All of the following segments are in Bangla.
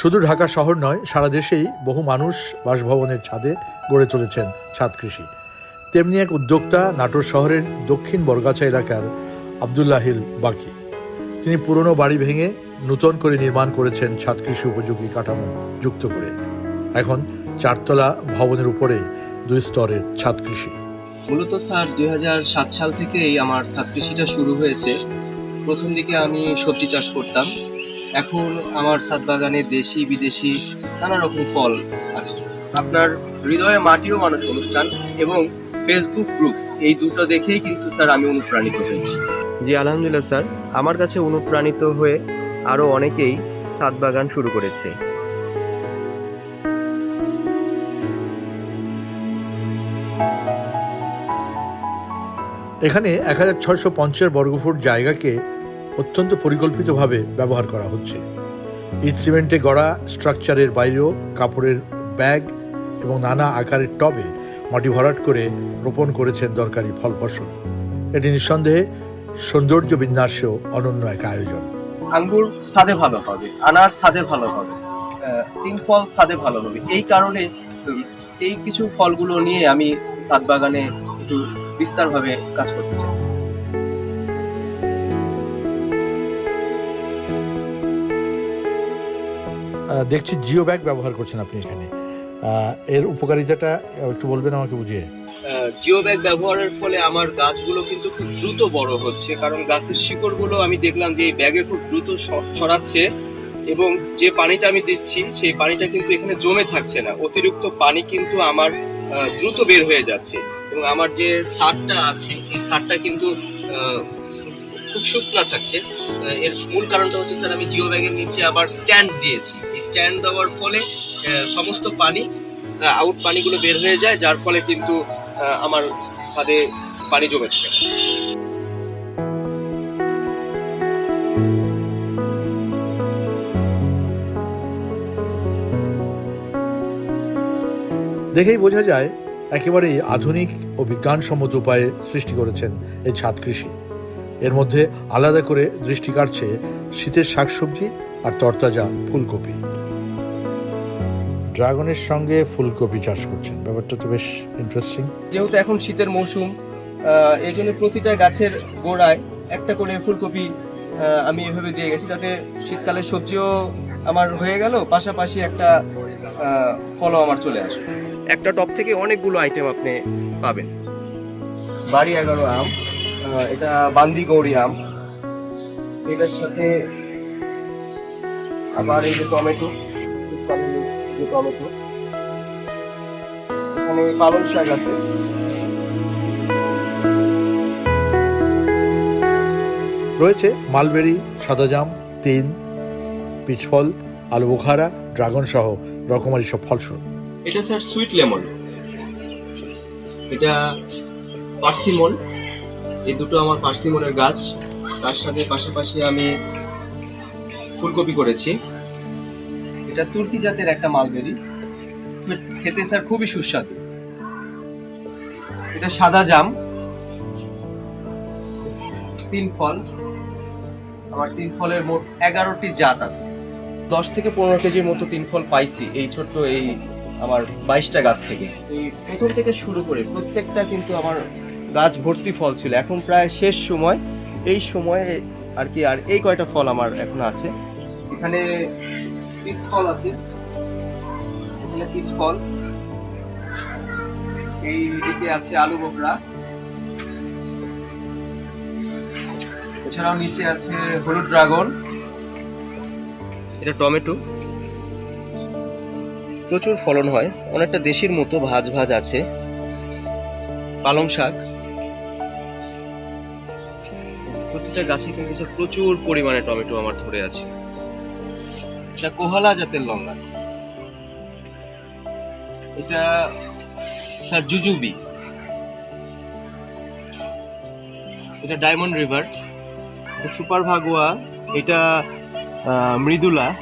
শুধু ঢাকা শহর নয়, সারা দেশেই বহু মানুষ বাসভবনের ছাদে গড়ে তুলেছেন ছাদ কৃষি। তেমনি এক উদ্যোক্তা নাটোর শহরের দক্ষিণ বরগাছা এলাকার আবদুল্লাহিল বাকি। তিনি পুরনো বাড়ি ভেঙে নূতন করে নির্মাণ করেছেন ছাদ কৃষি উপযোগী কাঠামো যুক্ত করে। এখন চারতলা ভবনের উপরে দুই স্তরের ছাদ কৃষি। মূলত স্যার, দুই হাজার সাত সাল থেকেই আমার ছাদ কৃষিটা শুরু হয়েছে। প্রথম দিকে আমি সবজি চাষ করতাম। এখন আমার ছাদ বাগানে দেশি বিদেশি নানা রকম ফল আছে। আপনার হৃদয়ে মাটিও মানুষ অনুষ্ঠান এবং ফেসবুক গ্রুপ এই দুটো দেখেই কিন্তু স্যার আমি অনুপ্রাণিত হয়েছি। জি আলহামদুলিল্লাহ স্যার। আমার কাছে অনুপ্রাণিত হয়ে আরও অনেকেই ছাদ বাগান শুরু করেছে। এখানে এক হাজার ছয়শো পঞ্চাশ বর্গফুট জায়গাকে অত্যন্ত পরিকল্পিতভাবে ব্যবহার করা হচ্ছে। ইট সিমেন্টে গড়া স্ট্রাকচারের বাইরেও কাপড়ের ব্যাগ এবং নানা আকারের টবে মাটি ভরাট করে রোপণ করেছেন দরকারি ফল ফসল। এটি নিঃসন্দেহে সৌন্দর্য বিন্যাসেও অনন্য এক আয়োজন। আঙ্গুর ছাদে ভালো হবে, আনার ছাদে ভালো হবে তিন ফল ছাদে ভালো হবে। এই কারণে এই কিছু ফলগুলো নিয়ে আমি ছাদ বাগানে একটু বিস্তারভাবে কাজ করতে চাই। দেখছি জিও ব্যাগ ব্যবহার করছেন আপনি এখানে। এর উপকারিতাটা একটু বলবেন আমাকে বুঝিয়ে? জিও ব্যাগ ব্যবহারের ফলে আমার গাছগুলো কিন্তু খুব দ্রুত বড় হচ্ছে, কারণ গাছের শিকড়গুলো আমি দেখলাম যে এই ব্যাগে খুব দ্রুত ছড়াচ্ছে এবং যে পানিটা আমি দিচ্ছি, সেই পানিটা কিন্তু এখানে জমে থাকছে না। অতিরিক্ত পানি কিন্তু আমার দ্রুত বের হয়ে যাচ্ছে এবং আমার যে সারটা আছে, এই সারটা কিন্তু খুব শুকনা থাকছে। এর মূল কারণটা হচ্ছে, স্যার, আমি জিও ব্যাগের নিচে আবার স্ট্যান্ড দিয়েছি। এই স্ট্যান্ড দেওয়ার ফলে সমস্ত পানি আউট পানিগুলো বের হয়ে যায়, যার ফলে কিন্তু আমার ছাদে পানি জমে থাকে। দেখেই বোঝা যায়, একেবারেই আধুনিক ও বিজ্ঞানসম্মত উপায়ে সৃষ্টি করেছেন এই ছাদ কৃষি। এর মধ্যে আলাদা করে দৃষ্টি কাটছে শীতের শাকসবজি আর তরতাজা ফুলকপি। ড্রাগনের সঙ্গে ফুলকপি চাষ করছেন। ব্যাপারটা তো বেশ ইন্টারেস্টিং যেহেতু এখন শীতের মৌসুম এই জন্য প্রতিটা গাছের গোড়ায় একটা করে ফুলকপি আমি এভাবে দিয়ে গেছি যাতে শীতকালে সবজিও আমার হয়ে গেল পাশাপাশি একটা ফলও আমার চলে আসবে একটা টপ থেকে অনেকগুলো আইটেম আপনি পাবেন। বাড়ি এগারো আম। এটা বান্দি গৌরী আম। এটার সাথে আবার এই যে টমেটো যে টমেটো। এখানে পালং শাক আছে। রয়েছে মালবেরি সাদাজাম তিন পিচফল আলু বোখারা ড্রাগন সহ রকমারি সব ফলস্বরূপ এটা স্যার সুইট লেমন। এটা পার্সিমন এই দুটো আমার পার্সিমনের গাছ। তার সাথে পাশাপাশি আমি ফুলকপি করেছি। এটা তুর্কি জাতের একটা মালবেরি। খেতে স্যার খুবই সুস্বাদু। এটা সাদা জাম। তিন ফল। আমার তিন ফলের মোট এগারোটি জাত আছে। দশ থেকে পনেরো কেজির মতো তিন ফল পাইছি এই ছোট্ট এই আমার বাইশটা গাছ থেকে। এই প্রথম থেকে শুরু করে প্রত্যেকটা কিন্তু আমার গাছ ভর্তি ফল ছিল। এখন প্রায় শেষ সময়। এই সময়ে আর কি আর এই কয়টা ফল আমার এখন আছে? এখানে পিস ফল আছে। এখানে পিস ফল। এই দিকে আছে আলু বোকরা। এছাড়াও নিচে আছে হলুদ ড্রাগন। এটা টমেটো। প্রচুর ফলন হয়। অনেকটা দেশির মতো ভাজ ভাজ আছে। পালং শাক। প্রতিটা গাছে কিন্তু স্যার প্রচুর পরিমাণে টমেটো আমার ধরে আছে। এটা কোহালা জাতের লঙ্কা। এটা, স্যার, জুজুবি। এটা ডায়মন্ড রিভার। সুপার ভাগুয়া। এটা মৃদুলা।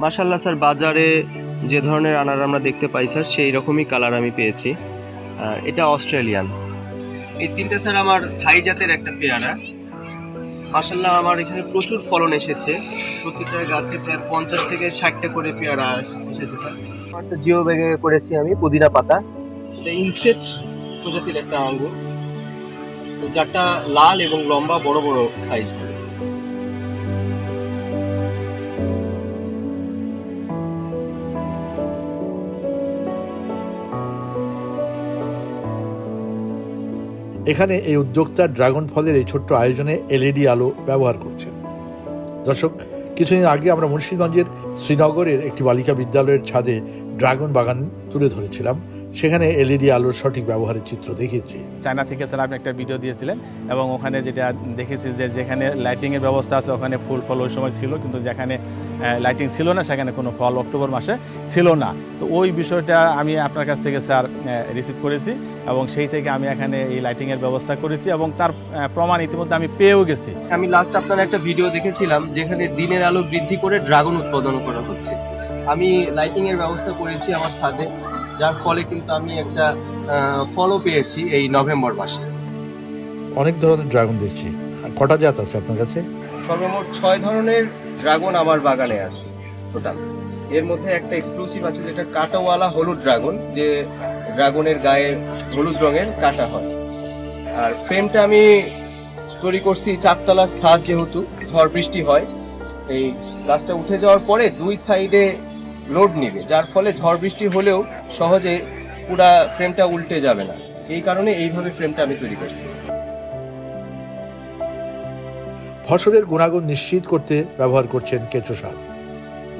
মাশাল্লাহ স্যার, বাজারে যে ধরনের আনার আমরা দেখতে পাই, স্যার, সেই রকমই কালার আমি পেয়েছি। এটা অস্ট্রেলিয়ান। এই তিনটে, স্যার, আমার থাই জাতের একটা পেয়ারা। মাসাল্লাহ আমার এখানে প্রচুর ফলন এসেছে। প্রতিটা গাছে প্রায় পঞ্চাশ থেকে ষাটটা করে পেয়ারা এসেছে স্যার। স্যার জিও ব্যাগে করেছি আমি পুদিনা পাতা। এটা ইনসেট প্রজাতির একটা আঙ্গুর। যারটা লাল এবং লম্বা বড় বড় সাইজ এখানে এই উদ্যোক্তা ড্রাগন ফলের এই ছোট্ট আয়োজনে এলইডি আলো ব্যবহার করছেন। দর্শক, কিছুদিন আগে আমরা মুন্সিগঞ্জের শ্রীনগরের একটি বালিকা বিদ্যালয়ের ছাদে ড্রাগন বাগান তুলে ধরেছিলাম। সেখানে এলইডি আলোর সঠিক ব্যবহারের চিত্র দেখিয়েছি। চায়না থেকে স্যার আপনি একটা ভিডিও দিয়েছিলেন এবং ওখানে যেটা দেখেছি যে যেখানে লাইটিংয়ের ব্যবস্থা আছে ওখানে ফুল ফল ওই সময় ছিল কিন্তু যেখানে লাইটিং ছিল না সেখানে কোনো ফল অক্টোবর মাসে ছিল না। তো ওই বিষয়টা আমি আপনার কাছ থেকে স্যার রিসিভ করেছি এবং সেই থেকে আমি এখানে এই লাইটিংয়ের ব্যবস্থা করেছি এবং তার প্রমাণ ইতিমধ্যে আমি পেয়েও গেছি। আমি লাস্ট আপনার একটা ভিডিও দেখেছিলাম যেখানে দিনের আলো বৃদ্ধি করে ড্রাগন উৎপাদন করা হচ্ছে। আমি লাইটিং এর ব্যবস্থা করেছি আমার ছাদে যার ফলে কিন্তু আমি একটা ফলও পেয়েছি এই নভেম্বর মাসে। অনেক ধরনের ড্রাগন দেখছি। কটা জাত আছে আপনার কাছে? সর্বমোট ছয় ধরনের ড্রাগন আমার বাগানে আছে টোটাল। এর মধ্যে একটা এক্সক্লুসিভ আছে যেটা কাটাওয়ালা হলুদ ড্রাগন যে ড্রাগনের গায়ে হলুদ রঙের কাটা হয়। আর ফ্রেমটা আমি তৈরি করছি চারতলার ছাদ যেহেতু ঝড় বৃষ্টি হয় এই গাছটা উঠে যাওয়ার পরে দুই সাইডে লোড নেবে যার ফলে ঝড় বৃষ্টি হলেও সহজে পুরা ফ্রেমটা উল্টে যাবে না। এই কারণে এইভাবে ফ্রেমটা আমি তৈরি করছি। ফসলের গুণাগুণ নিশ্চিত করতে ব্যবহার করছেন কেঁচো সার।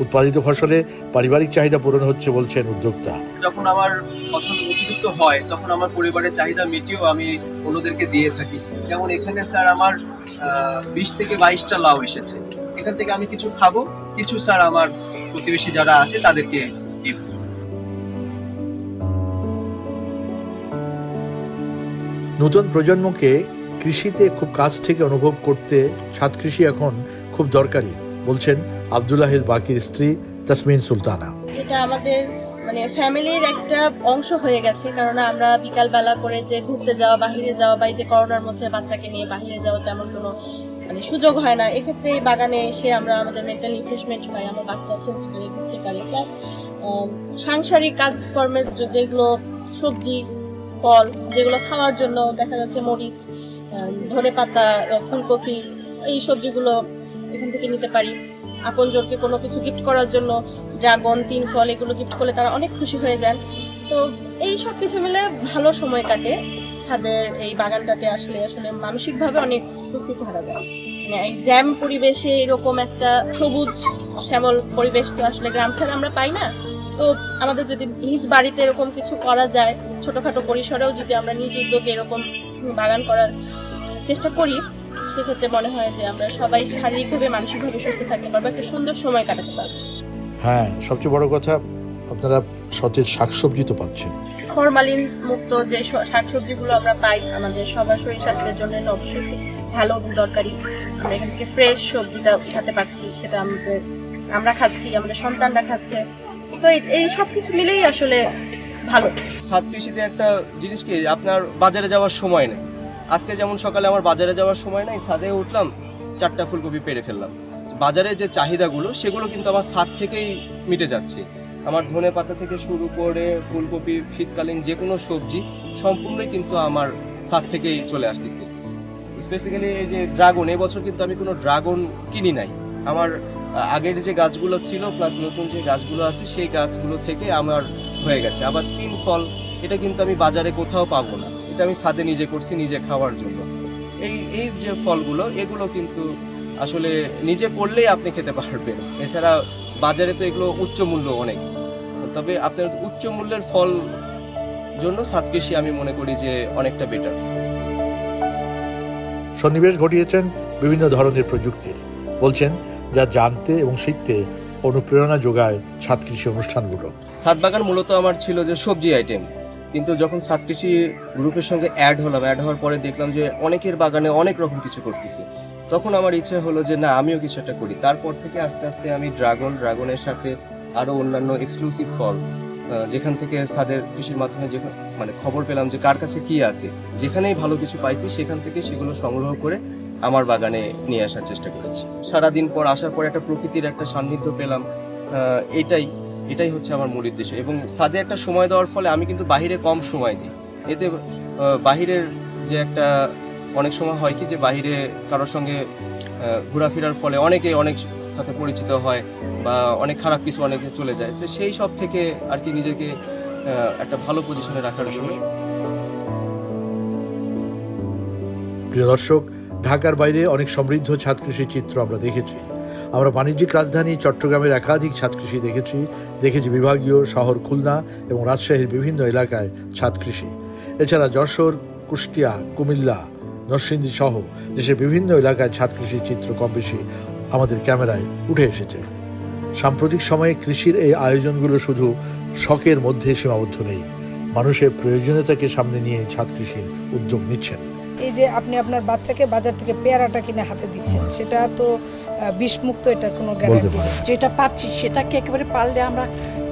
উৎপাদিত ফসলে পারিবারিক চাহিদা পূরণ হচ্ছে বলছেন উদ্যোক্তা। যখন আমার ফসল অতিরিক্ত হয় তখন আমার পরিবারের চাহিদা মিটিয়েও আমি অন্যদেরকে দিয়ে থাকি। যেমন এখানে স্যার আমার বিশ থেকে বাইশটা লাউ এসেছে। এখান থেকে আমি কিছু খাব কিছু স্যার আমার প্রতিবেশী যারা আছে তাদেরকে দিব নতুন প্রজন্মকে কৃষিতে খুব কাছ থেকে অনুভব করতে ছাদ কৃষি এখন খুব দরকারি বলছেন আবদুল্লাহিল বাকির স্ত্রী তাসমিন সুলতানা। এটা আমাদের মানে ফ্যামিলির একটা অংশ হয়ে গেছে কারণ আমরা বিকালবেলা করে যে ঘুরতে যাওয়া বাহিরে যাওয়া বা এই যে করোনার মধ্যে বাচ্চাকে নিয়ে বাহিরে যাওয়া তেমন কোনো মানে সুযোগ হয় না। এক্ষেত্রে এই বাগানে এসে আমরা আমাদের মেন্টাল রিফ্রেশমেন্ট পাই আমার বাচ্চা খেলতে পারে ঘুরতে পারে। প্লাস সাংসারিক কাজকর্মের যেগুলো সবজি, ফল যেগুলো খাওয়ার জন্য দেখা যাচ্ছে মরিচ ধনে পাতা, ফুলকপি, এই সবজিগুলো এখান থেকে নিতে পারি। আপনজনকে কোনো কিছু গিফট করার জন্য ড্রাগন, তিন ফল এগুলো গিফট করলে তারা অনেক খুশি হয়ে যান। তো এই সব কিছু মিলে ভালো সময় কাটে ছাদের এই বাগানটাতে আসলে। আসলে মানসিকভাবে অনেক স্বস্তি ধরা যায় মানে জ্যাম পরিবেশে এরকম একটা সবুজ শ্যামল পরিবেশ তো আসলে গ্রাম ছাড়া আমরা পাই না। তো আমাদের যদি নিজ বাড়িতে এরকম কিছু করা যায় ছোটখাটো পরিসরেও যদি আমরা নিজ উদ্যোগে এরকম বাগান করার চেষ্টা করি সেক্ষেত্রে মনে হয় যে আমরা সবাই শারীরিকভাবে মানসিকভাবে সুস্থ থাকতে পারব একটা সুন্দর সময় কাটাতে পারব। হ্যাঁ সবচেয়ে বড় কথা আপনারা সতেজ শাকসবজি তো পাচ্ছেন। ফরমালিন মুক্ত যে শাকসবজিগুলো আমরা পাই আমাদের সবার শরীর স্বাস্থ্যের জন্য অবশ্যই ভালো দরকারি। আমরা এখান থেকে ফ্রেশ সবজিটা খেতে পাচ্ছি সেটা আমাদের, আমরা খাচ্ছি, আমাদের সন্তানরা খাচ্ছে। তো এই- সব কিছু মিলেই আসলে ভালো। ছাদ কৃষিতে একটা জিনিস কি, আপনার বাজারে যাওয়ার সময় নেই। আজকে যেমন সকালে আমার বাজারে যাওয়ার সময় নাই, ছাদে উঠলাম, চারটা ফুলকপি পেরে ফেললাম। বাজারে যে চাহিদাগুলো, সেগুলো কিন্তু আমার ছাদ থেকেই মিটে যাচ্ছে। আমার ধনে পাতা থেকে শুরু করে ফুলকপি, শীতকালীন যে কোনো সবজি, সম্পূর্ণই কিন্তু আমার ছাদ থেকেই চলে আসতেছে। স্পেসিক্যালি এই যে ড্রাগন এবছর কিন্তু আমি কোনো ড্রাগন কিনি নাই। আমার আগের যে গাছগুলো ছিল প্লাস নতুন যে গাছগুলো আছে, সেই গাছগুলো থেকে আমার হয়ে গেছে। আবার তিন ফল, এটা কিন্তু আমি বাজারে কোথাও পাবো না। এটা আমি ছাদে নিজে করছি, নিজে খাওয়ার জন্য। এই এই যে ফলগুলো, এগুলো কিন্তু আসলে নিজে করলেই আপনি খেতে পারবেন। এছাড়া বাজারে তো এগুলো উচ্চ মূল্য অনেক। তবে আপনার উচ্চ মূল্যের ফল জন্য কৃষি আমি মনে করি যে অনেকটা বেটার সন্নিবেশ ঘটিয়েছেন বিভিন্ন ধরনের প্রযুক্তির। বলছেন, যা জানতে এবং শিখতে অনুপ্রেরণা যোগায় ছাদ কৃষি অনুষ্ঠানগুলো। ছাদ বাগান মূলত আমার ছিল যে সবজি আইটেম কিন্তু যখন ছাদ কৃষি গ্রুপের সঙ্গে অ্যাড হলাম অ্যাড হওয়ার পরে দেখলাম যে অনেকের বাগানে অনেক রকম কিছু করতেছে। তখন আমার ইচ্ছে হলো যে, না, আমিও কিছু একটা করি। তারপর থেকে আস্তে আস্তে আমি ড্রাগন, ড্রাগনের সাথে আরও অন্যান্য এক্সক্লুসিভ ফল যেখান থেকে ছাদের কৃষির মাধ্যমে যেখান মানে খবর পেলাম যে কার কাছে কি আছে, যেখানেই ভালো কিছু পাইছি, সেখান থেকে সেগুলো সংগ্রহ করে আমার বাগানে নিয়ে আসার চেষ্টা করেছি। সারাদিন পর আসার পর একটা প্রকৃতির একটা সান্নিধ্য পেলাম এটাই এটাই হচ্ছে আমার মূল উদ্দেশ্য। এবং ছাদে একটা সময় দেওয়ার ফলে আমি কিন্তু বাহিরে কম সময় দিই। এতে বাহিরের যে একটা, অনেক সময় হয় কি যে বাহিরে কারোর সঙ্গে ঘোরাফেরার ফলে অনেকে অনেক সাথে পরিচিত হয় বা অনেক খারাপ কিছু অনেকে চলে যায়, তো সেই সব থেকে আর কি নিজেকে একটা ভালো পজিশনে রাখার জন্য প্রিয় দর্শক, ঢাকার বাইরে অনেক সমৃদ্ধ ছাদ কৃষির চিত্র আমরা দেখেছি। আমরা বাণিজ্যিক রাজধানী চট্টগ্রামের একাধিক ছাদ কৃষি দেখেছি। দেখেছি বিভাগীয় শহর খুলনা এবং রাজশাহীর বিভিন্ন এলাকায় ছাদ কৃষি এছাড়া যশোর, কুষ্টিয়া, কুমিল্লা, নরসিংদী সহ দেশের বিভিন্ন এলাকায় ছাদ কৃষির চিত্র কম বেশি আমাদের ক্যামেরায় উঠে এসেছে। সাম্প্রতিক সময়ে কৃষির এই আয়োজনগুলো শুধু শখের মধ্যে সীমাবদ্ধ নেই মানুষের প্রয়োজনীয়তাকে সামনে নিয়ে ছাদ কৃষির উদ্যোগ নিচ্ছেন। এই যে আপনি আপনার বাচ্চাকে বাজার থেকে পেয়ারাটা কিনে হাতে দিচ্ছেন সেটা তো বিষমুক্ত এটা কোনো গ্যারান্টি যেটা পাচ্ছি সেটাকে একেবারে পারলে আমরা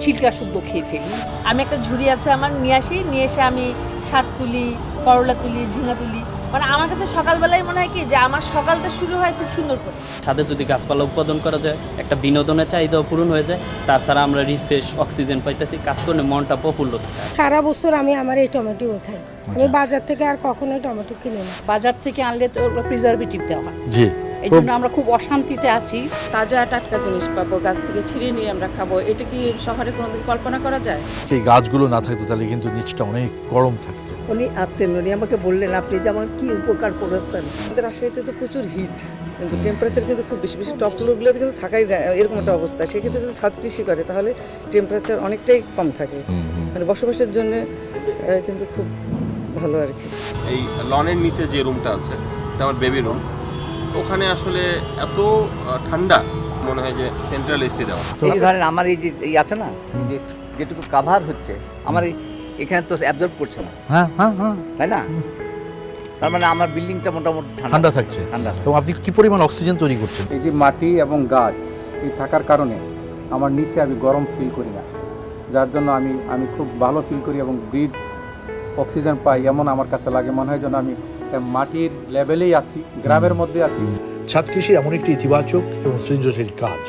ছিলকা শুদ্ধ খেয়ে ফেলি। আমি একটা ঝুড়ি আছে আমার নিয়ে আসি নিয়ে এসে আমি শাক তুলি করলা তুলি ঝিঙা তুলি মানে আমার কাছে সকালবেলায় মনে হয় কি যে আমার সকালটা শুরু হয় খুব সুন্দর করে। ছাদে যদি গাছপালা উৎপাদন করা যায় একটা বিনোদনের চাহিদাও পূরণ হয়ে যায় তাছাড়া আমরা রিফ্রেশ অক্সিজেন পাইতেছি কাজ করলে মনটা প্রফুল্ল থাকে। সারা বছর আমি আমার এই টমেটো খাই। আমি বাজার থেকে আর কখনোই টমেটো কিনি না। বাজার থেকে আনলে তো প্রিজারভেটিভ দেওয়া হয়। জি। এই জন্য আমরা খুব অশান্তিতে আছি। তাজা টাটকা জিনিস পাবো গাছ থেকে ছিঁড়ে নিয়ে আমরা খাব। এটা কি শহরে কোনোদিন কল্পনা করা যায়? সেই গাছগুলো না থাকতো তাহলে কিন্তু নিচটা অনেক গরম থাকতো। উনি আছেন উনি আমাকে বললেন আপনি যে আমার কি উপকার করেছেন? আমাদের রাজশাহীতে তো প্রচুর হিট কিন্তু টেম্পারেচার কিন্তু খুব বেশি বেশি টপ ফ্লোরগুলোতে কিন্তু থাকাই যায় এরকম একটা অবস্থা। সেক্ষেত্রে যদি ছাদ কৃষি করে তাহলে টেম্পারেচার অনেকটাই কম থাকে। মানে বসবাসের জন্য কিন্তু খুব ভালো আর কি। এই লনের নিচে যে রুমটা আছে এটা আমার বেবি রুম ওখানে আসলে এত ঠান্ডা মনে হয় যে সেন্ট্রাল এসি দেওয়া। এই ধরেন আমার এই যে এই আছে না যে যেটুকু কাভার হচ্ছে আমার এই- এখানে তো অ্যাবজর্ব করছে না। হ্যাঁ হ্যাঁ হ্যাঁ। তাই না? তার মানে আমার বিল্ডিংটা মোটামুটি ঠান্ডা। থাকছে। ঠান্ডা এবং আপনি কি পরিমাণ অক্সিজেন তৈরি করছেন? এই যে মাটি এবং গাছ এই থাকার কারণে আমার নিচে আমি গরম ফিল করি না। যার জন্য আমি আমি খুব ভালো ফিল করি এবং ব্রিথ অক্সিজেন পাই এমন আমার কাছে লাগে। মনে হয় যেন আমি মাটির লেভেলেই আছি গ্রামের মধ্যে আছি। ছাদ কৃষি এমন একটি ইতিবাচক এবং সৃজনশীল কাজ।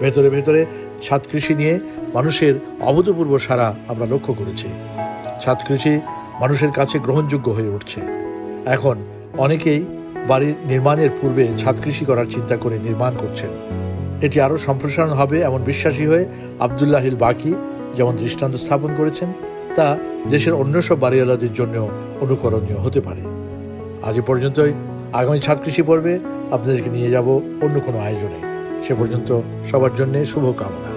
ভেতরে ভেতরে ছাদ কৃষি নিয়ে মানুষের অভূতপূর্ব সারা আমরা লক্ষ্য করেছি। ছাদ কৃষি মানুষের কাছে গ্রহণযোগ্য হয়ে উঠছে। এখন অনেকেই বাড়ির নির্মাণের পূর্বে ছাদ কৃষি করার চিন্তা করে নির্মাণ করছেন। এটি আরও সম্প্রসারণ হবে এমন বিশ্বাসী হয়ে আবদুল্লাহিল বাকি যেমন দৃষ্টান্ত স্থাপন করেছেন তা দেশের অন্য সব বাড়িওয়ালাদের জন্য অনুকরণীয় হতে পারে। আজ পর্যন্তই। আগামী ছাদ কৃষি পর্বে আপনাদেরকে নিয়ে যাব অন্য কোনো আয়োজনে। সে পর্যন্ত সবার জন্য শুভকামনা।